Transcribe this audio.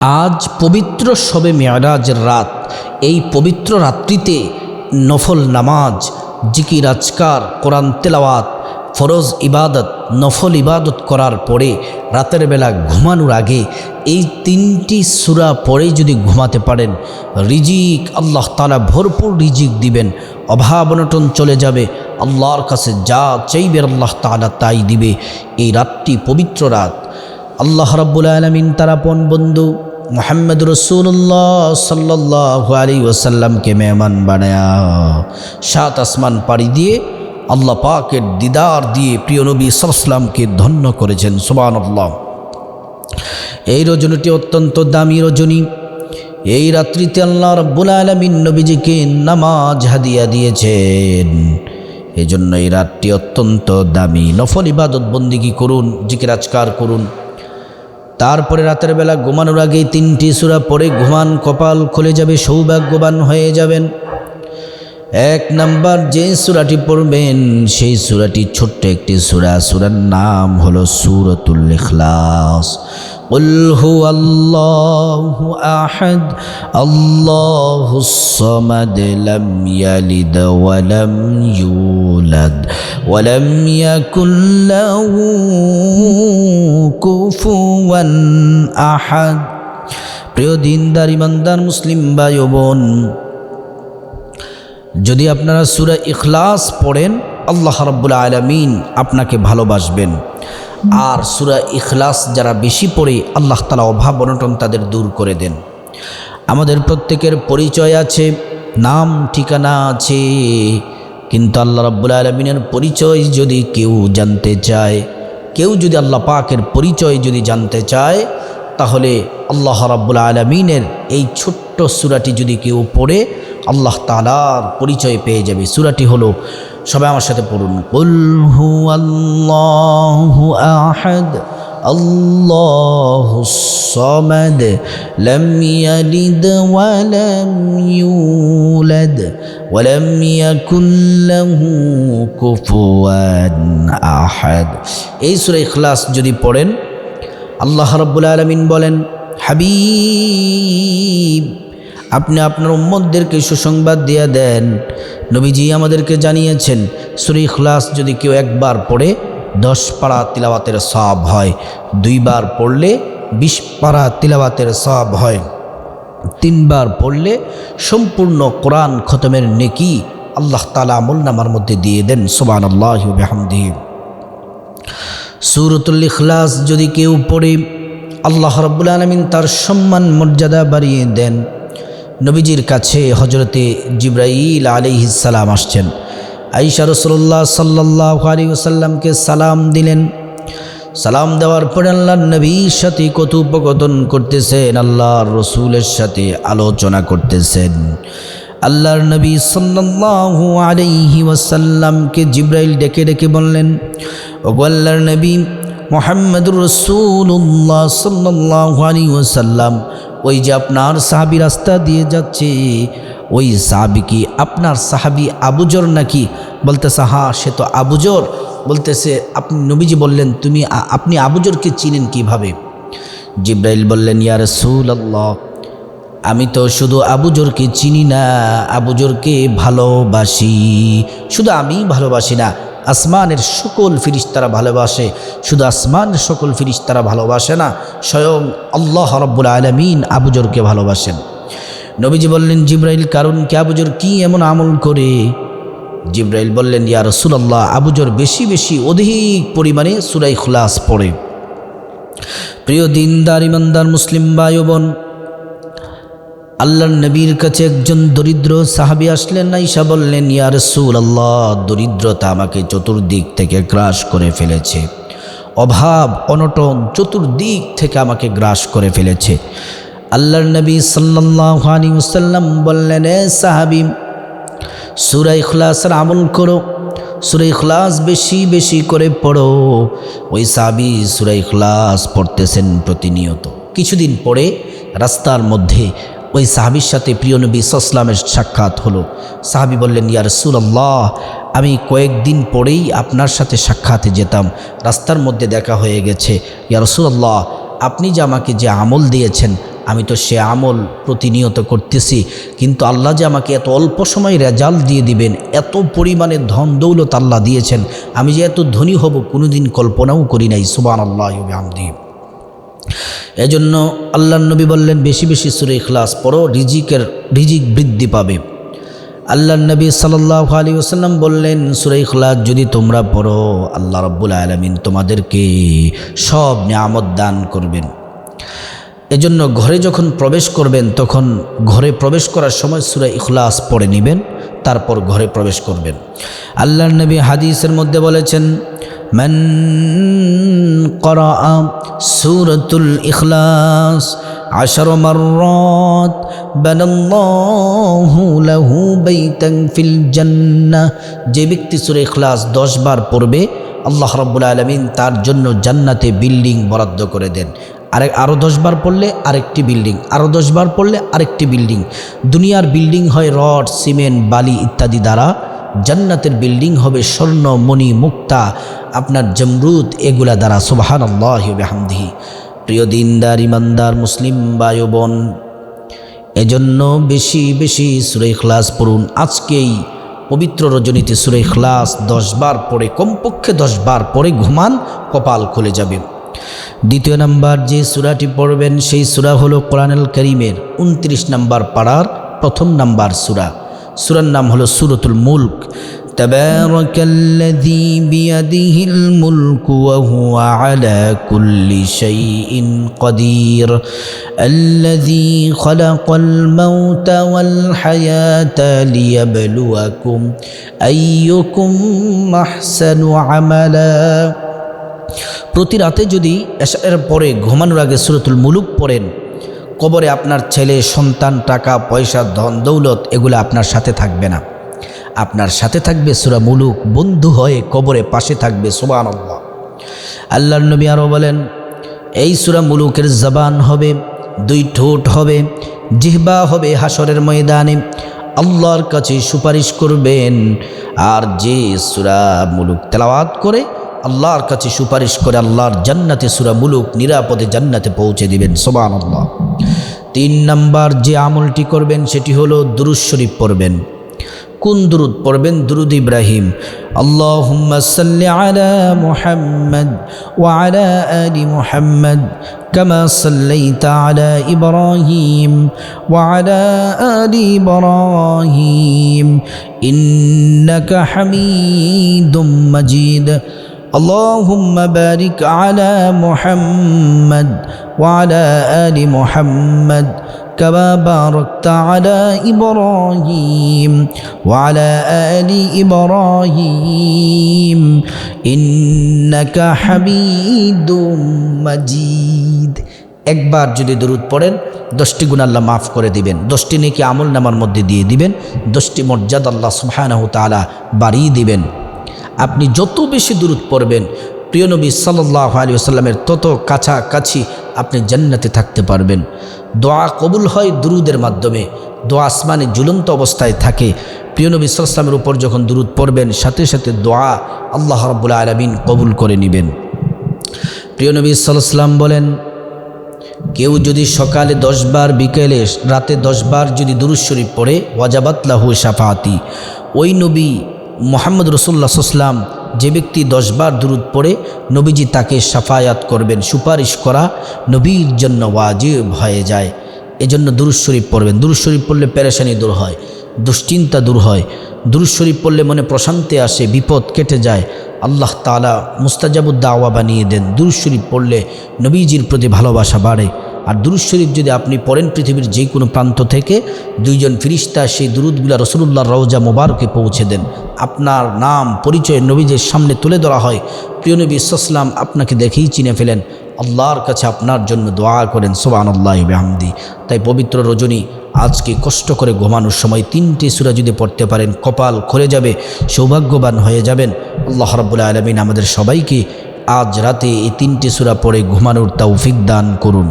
আজ পবিত্র শবে মেয়ারাজের রাত। এই পবিত্র রাত্রিতে নফল নামাজ, জিকির, আজকার, কোরআন তেলাওয়াত, ফরজ ইবাদত, নফল ইবাদত করার পরে রাতের বেলা ঘুমানোর আগে এই তিনটি সুরা পরে যদি ঘুমাতে পারেন, রিজিক আল্লাহ তালা ভরপুর রিজিক দিবেন, অভাব অনটন চলে যাবে, আল্লাহর কাছে যা চাইবেন আল্লাহ তালা তাই দিবে। এই রাতটি পবিত্র রাত। আল্লাহ রাব্বুল আলমিন তার আপন বন্ধু মোহাম্মদ রসুল্লাহ সাল্লাহ আলী ওসাল্লামকে মেহমান বানায়া সাত আসমান পাড়ি দিয়ে আল্লাহ পাকের দিদার দিয়ে প্রিয় নবী সাল্লামকে ধন্য করেছেন সুবান আল্লাহ এই রজনীটি অত্যন্ত দামি রজনী। এই রাত্রিতে আল্লাহ রব্বুল আলমিন নবীজিকে নামাজ হাদিয়া দিয়েছেন। এই জন্য এই রাতটি অত্যন্ত দামি। নফল ইবাদত বন্দিগি করুন জিকিরাজকার করুন। তারপরে রাতের বেলা ঘুমানোর আগে তিনটি সুরা পরে ঘুমান কপাল খুলে যাবে সৌভাগ্যবান হয়ে যাবেন এক নাম্বার যে সুরাটি পড়বেন সেই সুরাটি ছোট্ট একটি সুরা সুরার নাম হলো সুরতুল ইখলাস قل هو الله أحد الله الصمد لم يلد ولم يولد ولم يكن له كفوا أحد প্রিয় দিনদার ইমানদার মুসলিম ভাই ও বোন যদি আপনারা সুরা ইখলাস পড়েন আল্লাহ রাব্বুল আলমিন আপনাকে ভালোবাসবেন আর সুরা ইখলাস যারা বেশি পড়ে আল্লাহ তালা অভাব অনটন তাদের দূর করে দেন আমাদের প্রত্যেকের পরিচয় আছে নাম ঠিকানা আছে কিন্তু আল্লাহ রাব্বুল আলমিনের পরিচয় যদি কেউ জানতে চায়, কেউ যদি আল্লাহ পাকের পরিচয় যদি জানতে চায়, তাহলে আল্লাহ রাব্বুল আলমিনের এই ছোট্ট সুরাটি যদি কেউ পড়ে, আল্লাহ তালার পরিচয় পেয়ে যাবে। সুরাটি হলো, সবাই আমার সাথে পড়ুন। কুলহু আল্লাহ আহাদ। আল্লাহ সমাদ লম ইয়ালিদ ওয়ালাম ইউলাদ ওয়ালাম ইয়াকুল লাহু কুফুয়ান আহাদ এই সূরা ইখলাস যদি পড়েন, আল্লাহ রাব্বুল আলামিন বলেন, হাবিব, আপনি আপনার উম্মদদেরকে সুসংবাদ দিয়ে দেন। নবীজি আমাদেরকে জানিয়েছেন, সুরি ইখলাস যদি কেউ একবার পড়ে দশ পাড়া তিলাওয়াতের সব হয়। দুইবার পড়লে বিশ পাড়া তিলাওয়াতের সব হয়। তিনবার পড়লে সম্পূর্ণ কোরআন খতমের নেকি আল্লাহ তালা আমল নামার মধ্যে দিয়ে দেন সোবান আল্লাহ বেহামদি সুরতুল ইখলাস যদি কেউ পড়ে, আল্লাহ রব্বুল আলমিন তার সম্মান, মর্যাদা বাড়িয়ে দেন। নবীজির কাছে হজরতে জিব্রাইল আলিহিসাল্লাম আসছেন। আইসা রসুল্লাহ সাল্লাহ আলী ওসাল্লামকে সালাম দিলেন। সালাম দেওয়ার পরে আল্লাহর নবীর সাথে কথোপকথন করতেছেন, আল্লাহর রসুলের সাথে আলোচনা করতেছেন। আল্লাহর নবী সাল্লাল্লাহু আলাইহি ওয়াসাল্লামকে জিব্রাইল ডেকে ডেকে বললেন, ওগো আল্লাহর নবী, মোহাম্মদুর রসুল্লাহ সাল্লাল্লাহু আলাইহি ওয়াসাল্লাম, ওই যে আপনার সাহাবি রাস্তা দিয়ে যাচ্ছে ওই সাহাবি কি আপনার সাহাবি আবুজর নাকি? বলতেছে হ্যাঁ সে তো আবুজর বলতেছে, আপনি নবীজি বললেন, তুমি আপনি আবুজরকে চিনেন কীভাবে? জিব্রাইল বললেন ইয়ার আল্লাহ আমি তো শুধু আবুজরকে চিনি না আবুজরকে ভালোবাসি। শুধু আমি ভালোবাসি না, আসমানের সকল ফিরিস্তারা ভালোবাসে। শুধু আসমানের সকল ফিরিস্তারা ভালোবাসে না, স্বয়ং আল্লাহ রব্বুল আলমিন আবুজরকে ভালোবাসেন। নবীজি বললেন, জিব্রাইল, কারণ কি আবুজর কি এমন আমল করে? জিব্রাইল বললেন, ইয়া রসুলাল্লাহ আবুজর বেশি বেশি অধিক পরিমাণে সুরাই খুলাস পড়ে। প্রিয় দিনদার, ইমানদার মুসলিম ভাই বোন আল্লাহর নবীর কাছে একজন দরিদ্র সাহাবি আসলেন ঈশা বললেন, ইয়া রসুল আল্লাহ দরিদ্রতা আমাকে চতুর্দিক থেকে গ্রাস করে ফেলেছে। অভাব, অনটন চতুর্দিক থেকে আমাকে গ্রাস করে ফেলেছে। আল্লাহর নবী সাল্লাহানি মুসাল্লাম বললেন, এ সাহাবি সুরাই খলাসের আমল করো। সুরাই খলাস বেশি বেশি করে পড়ো। ওই সাহাবি সুরাই খলাস পড়তেছেন প্রতিনিয়ত। কিছুদিন পরে রাস্তার মধ্যে ওই সাহাবির সাথে প্রিয় নবী সাল্লামের সাক্ষাৎ হলো। সাহাবি বললেন, ইয়া রসুল্লাহ আমি কয়েকদিন পরেই আপনার সাথে সাক্ষাতে যেতাম। রাস্তার মধ্যে দেখা হয়ে গেছে। ইয়া রসুল্লাহ আপনি যে আমাকে যে আমল দিয়েছেন আমি তো সে আমল প্রতিনিয়ত করতেছি, কিন্তু আল্লাহ যে আমাকে এত অল্প সময় রেজাল্ট দিয়ে দিবেন, এত পরিমাণে ধন দৌলত আল্লাহ দিয়েছেন, আমি যে এত ধনী হব কোনোদিন কল্পনাও করি নাই সুবান আল্লাহ আমদি এজন্য আল্লাহ নবী বললেন, বেশি বেশি সুরে ইখলাস পড়ো, রিজিকের, রিজিক বৃদ্ধি পাবে। আল্লাহ নবী সাল্লাহ আলী ওসাল্লাম বললেন, সুরে ইখলাস যদি তোমরা পড়ো, আল্লাহ রব্বুল আলমিন তোমাদেরকে সব নিয়ামত দান করবেন। এজন্য ঘরে যখন প্রবেশ করবেন তখন ঘরে প্রবেশ করার সময় সুরা ইখলাস পড়ে নেবেন তারপর ঘরে প্রবেশ করবেন আল্লাহর নবী হাদিসের মধ্যে বলেছেন من قرأ سورة الإخلاص عشر مرات بنى الله له بيتا في الجنة যে ব্যক্তি সুরে ইখলাস দশ বার পড়বে আল্লাহ রব্বুল আলমিন তার জন্য জান্নাতে বিল্ডিং বরাদ্দ করে দেন আরেক আরও দশবার পড়লে আরেকটি বিল্ডিং আরও দশবার পড়লে আরেকটি বিল্ডিং। দুনিয়ার বিল্ডিং হয় রড, সিমেন্ট, বালি ইত্যাদি দ্বারা। জান্নাতের বিল্ডিং হবে স্বর্ণ, মণি, মুক্তা। আপনার জমরুদ এগুলা দ্বারা সুবাহান আল্লাহামদিহি প্রিয় দিনদার ইমানদার মুসলিম বায়ু বোন, এজন্য বেশি বেশি সুরে খ্লাস পড়ুন। আজকেই পবিত্র রজনীতে সুরে খ্লাস দশবার পরে কমপক্ষে দশবার পরে ঘুমান, কপাল খুলে যাবে। দ্বিতীয় নাম্বার যে সুরাটি পড়বেন সেই সুরা হলো কোরআনুল করিমের উনত্রিশ নাম্বার পাড়ার প্রথম নাম্বার সুরা সুরার নাম হলো সুরতুল মুল্ক تبارك الذي بيده الملك وهو على كل شيء قدير الذي خلق الموت والحياة ليبلوكم أيكم أحسن عملا প্রতি রাতে যদি এর পরে ঘুমানোর আগে সুরতুল মুলুক পড়েন, কবরে আপনার ছেলে, সন্তান, টাকা, পয়সা, ধন, দৌলত, এগুলো আপনার সাথে থাকবে না। আপনার সাথে থাকবে সুরা মুলুক, বন্ধু হয়ে কবরে পাশে থাকবে সোবান আল্লাহ আল্লাহর নবী আরও বলেন, এই সুরা মুলুকের জবান হবে, দুই ঠোঁট হবে, জিহবা হবে হাসরের ময়দানে। আল্লাহর কাছে সুপারিশ করবেন, আর যে সুরা মুলুক তেলাওয়াত করে আল্লাহর কাছে সুপারিশ করে আল্লাহর জান্নাতে সুরা মুলুক নিরাপদে জান্নাতে পৌঁছে দিবেন সোবান আল্লাহ তিন নাম্বার যে আমলটি করবেন সেটি হলো দুরুজ শরীফ পড়বেন কোন দুরুদ পড়বেন দুরুদ ইব্রাহিম আল্লাহুম্মা সাল্লি আলা মুহাম্মদ ওয়া আলা আলি মুহাম্মদ كما صليت على إبراهيم وعلى آل إبراهيم إنك حميد مجيد اللهم بارك على محمد وعلى آل محمد كما باركت على إبراهيم وعلى آل إبراهيم إنك حميد مجيد একবার যদি দরুদ পড়েন দশটি গুণ আল্লাহ মাফ করে দিবেন দশটি নেকি আমল নামার মধ্যে দিয়ে দিবেন দশটি মর্যাদা আল্লাহ সুবহানাহু তাআলা বাড়িয়ে দিবেন আপনি যত বেশি দূরত পড়বেন, প্রিয় নবী সাল্লাহ আলী আসাল্লামের তত কাছাকাছি আপনি জান্নাতে থাকতে পারবেন। দোয়া কবুল হয় দুরুদের মাধ্যমে, দোয়া আসমানে ঝুলন্ত অবস্থায় থাকে। প্রিয় নবী সাল্লামের উপর যখন দুরুদ পড়বেন, সাথে সাথে দোয়া আল্লাহ রব্বুল আলমিন কবুল করে নেবেন। প্রিয় নবী সাল্লাম বলেন, কেউ যদি সকালে দশবার, বিকেলে রাতে দশবার যদি দুরুজ শরীফ পড়ে ওয়াজাবাতলাহু সাফাতি ওই নবী মোহাম্মদ রসুল্লা সাল্লাম যে ব্যক্তি দশবার দূরত পড়ে, নবীজি তাকে সাফায়াত করবেন, সুপারিশ করা নবীর জন্য ওয়াজিব হয়ে যায়। এজন্য দুরুজ শরীফ পড়বেন। দুরুজ শরীফ পড়লে পেরেশানি দূর হয়, দুশ্চিন্তা দূর হয়। দুরুজ শরীফ পড়লে মনে প্রশান্তি আসে, বিপদ কেটে যায়। আল্লাহ তালা মুস্তাজাবুদ্দা আওয়া বানিয়ে দেন। দুরুজ শরীফ পড়লে নবীজির প্রতি ভালোবাসা বাড়ে। আর দুরুদ শরীফ যদি আপনি পড়েন পৃথিবীর যে কোনো প্রান্ত থেকে, দুইজন ফিরিস্তা সেই দুরুদগুলা রসুল্লাহ রওজা মোবারকে পৌঁছে দেন। আপনার নাম, পরিচয় নবীজের সামনে তুলে ধরা হয়। প্রিয় নবী ইসলাম আপনাকে দেখেই চিনে ফেলেন। আল্লাহর কাছে আপনার জন্য দোয়া করেন সোবান আল্লাহ বেহামদি। তাই পবিত্র রজনী আজকে কষ্ট করে ঘুমানোর সময় তিনটি সুরা যদি পড়তে পারেন, কপাল খুলে যাবে, সৌভাগ্যবান হয়ে যাবেন। আল্লাহ রব্বুল্লা আলমিন আমাদের সবাইকে আজ রাতে এই তিনটি সুরা পড়ে ঘুমানোর তৌফিক দান করুন।